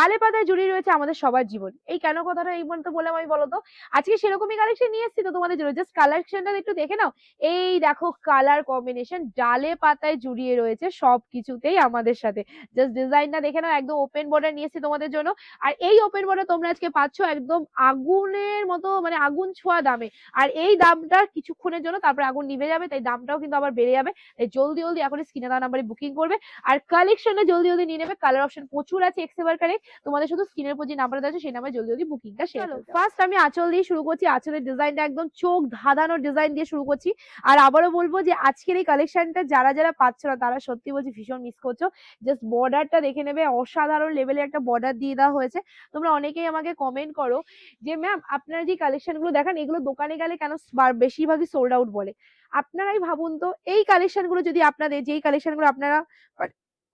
তালে পাতায় জড়িয়ে রয়েছে আমাদের সবার জীবন। এই কেন কথাটা এই পর্যন্ত বললাম আমি বলতো? আজকে সেরকমই কালেকশন নিয়ে এসেছি তো তোমাদের জন্য। জাস্ট কালেকশনটা একটু দেখে নাও। এই দেখো কালার কম্বিনেশন ডালে পাতায় জড়িয়ে রয়েছে সব কিছুতেই আমাদের সাথে। জাস্ট ডিজাইনটা দেখে নাও, একদম ওপেন বর্ডার নিয়ে এসেছি তোমাদের জন্য। আর এই ওপেন বর্ডার তোমরা আজকে পাচ্ছ একদম আগুনের মতো মানে আগুন ছোঁয়া দামে। আর এই দামটা কিছুক্ষণের জন্য তারপরে আগুন নিভে যাবে, তাই দামটাও কিন্তু আবার বেড়ে যাবে। তাই জলদি জলদি এখন স্ক্রিনে দেওয়া নাম্বারে বুকিং করবে। আর কালেকশনটা জলদি জলদি নিয়ে নেবে। কালার অপশন প্রচুর আছে এক্সেবার কালেক্ট তোমাদের শুধু স্ক্রিনের উপর যে নাম্বার আছে সেই নাম্বারে জলদি জলদি বুকিংটা শেয়ার ফার্স্ট আমি আঁচল দিয়ে শুরু করছি। আঁচলের ডিজাইনটা একদম চোখ ধাঁধানো ডিজাইন দিয়ে শুরু করছি। আর আবারও বলব যে আজকের এই কালেকশনটা যারা যারা পাচ্ছ না তারা সত্যি বলছি ভীষণ মিস করছ। জাস্ট বর্ডারটা দেখে নেবে অসাধারণ লেভেলে একটা বর্ডার দিয়ে দেওয়া হয়েছে। তোমরা অনেকেই আমাকে কমেন্ট করো যে ম্যাম আপনারা যে কালেকশনগুলো দেখান এগুলো দোকানে গেলে কেন বেশিরভাগই সোল্ড আউট বলে? আপনারাই ভাবুন তো এই কালেকশনগুলো যদি আপনাদের যেই কালেকশনগুলো আপনারা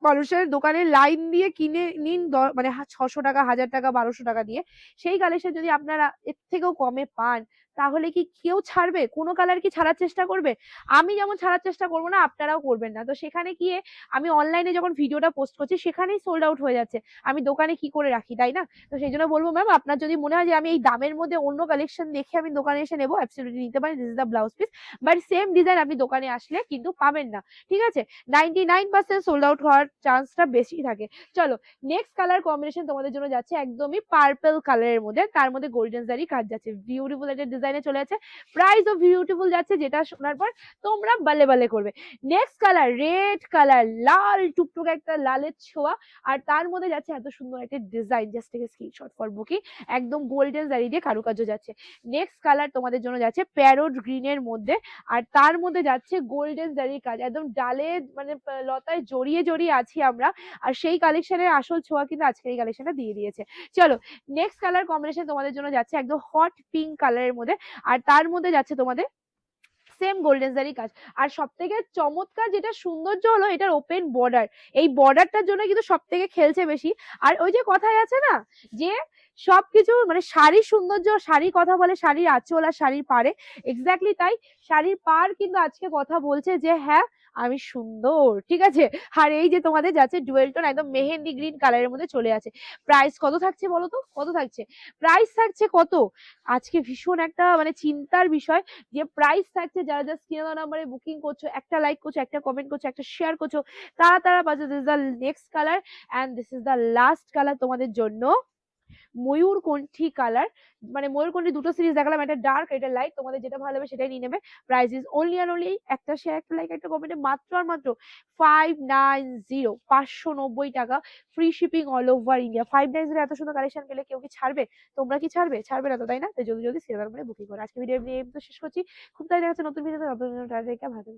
মানুষের দোকানে লাইন দিয়ে কিনে নিন মানে ছশো টাকা, হাজার টাকা, বারোশো টাকা দিয়ে। সেই কালেকশন যদি আপনারা এর থেকেও কমে পান তাহলে কি কেউ ছাড়বে? কোনো কালার কি ছাড়ার চেষ্টা করবে? আমি যেমন ছাড়ার চেষ্টা করব না, আপনারাও করবেন না। তো সেখানে গিয়ে আমি অনলাইনে যখন ভিডিওটা পোস্ট করছি, সেখানেই সোল্ড আউট হয়ে যাচ্ছে। আমি দোকানে কি করে রাখি, তাই না? তো সেই জন্য বলব ম্যাম আপনার যদি মনে হয় যে আমি এই দামের মধ্যে অন্য কালেকশন দেখে আমি দোকানে এসে নেব অ্যাবসলিউটলি নিতে পারি this is the blouse piece but same design আপনি দোকানে আসলে কিন্তু পাবেন না। ঠিক আছে? Ninety nine percent sold out হওয়ার চান্সটা বেশি থাকে। চলো নেক্সট কালার কম্বিনেশন তোমাদের জন্য যাচ্ছে একদমই পার্পল কালারের মধ্যে। তার মধ্যে গোল্ডেন জারি কাজ যাচ্ছে। বিউটিফুল একটা ডিজাইনে চলে যাচ্ছে। প্রাইসও বিউটিফুল যাচ্ছে, যেটা শোনার পর তোমরা বালে বালে করবে। নেক্সট কালার রেড কালার লাল টুকটুক একটা লালের ছোঁয়া। আর তার মধ্যে যাচ্ছে এত সুন্দর একটা ডিজাইন জাস্ট থেকে স্ক্রিনশট ফর বুকিং একদম গোল্ডেন জারি দিয়ে কারুকার্য যাচ্ছে। নেক্সট কালার তোমাদের জন্য যাচ্ছে প্যারোট গ্রিনের মধ্যে। আর তার মধ্যে যাচ্ছে গোল্ডেন জারির কাজ। একদম ডালে মানে লতায় জড়িয়ে জড়িয়ে আছি আমরা। আর সেই কালেকশনের আসল ছোঁয়া কিন্তু আজকে এই কালেকশনটা দিয়ে দিয়েছে। চলো নেক্সট কালার কম্বিনেশন তোমাদের জন্য যাচ্ছে একদম হট পিঙ্ক কালারের মধ্যে। আর তার মধ্যে যাচ্ছে তোমাদের সেম গোল্ডেন জারি কাজ। আর সব থেকে চমৎকার যেটা সৌন্দর্য হলো এটার ওপেন বর্ডার এই বর্ডারটার জন্য কিন্তু সব থেকে খেলছে বেশি। আর ওই যে কথায় আছে না, যে সবকিছু মানে শাড়ির সৌন্দর্য শাড়ি কথা বলে, শাড়ির আঁচল আর শাড়ির পারে এক্স্যাক্টলি তাই শাড়ির পার কিন্তু আজকে কথা বলছে যে হ্যাঁ আমি সুন্দর। ঠিক আছে? আর এই যে তোমাদের যাচ্ছে ডুয়েল টোন একদম মেহেন্দি গ্রিন কালারের মধ্যে চলে আছে। প্রাইস কত থাকছে বলো তো? কত থাকছে? প্রাইস থাকছে কত? আজকে ভীষণ একটা মানে চিন্তার বিষয় যে প্রাইস থাকছে যারা যা স্ক্রিনে নাম্বারে বুকিং করছ, একটা লাইক করছ, একটা কমেন্ট করছ, একটা শেয়ার করছ, তারা তারা পাচ্ছ this the next colour and this is the last colour তোমাদের জন্য। ময়ূরকণ্ঠী কালার মানে ময়ূর ময়ূরকণ্ঠী দুটো সিরিজ দেখালাম, একটা ডার্ক এটা লাইট তোমাদের যেটা ভালো হবে সেটাই নিয়ে নেবে। Price is only and only একটা শেয়ার একটা লাইক একটা কমেন্টে মাত্র আর মাত্র ফাইভ নাইন জিরো পাঁচশো নব্বই টাকা free shipping all over India five nine zero এত সুন্দর কালেকশন পেলে কেউ কি ছাড়বে? তোমরা কি ছাড়বে? ছাড়বে না তো, তাই না? জলদি জলদি সিনেমার মানে বুকিং করো। আজকে ভিডিও নিয়ে পর্যন্ত শেষ করছি। খুব তাই দেখা যাচ্ছে নতুন ভিডিওতে নতুন ভালো।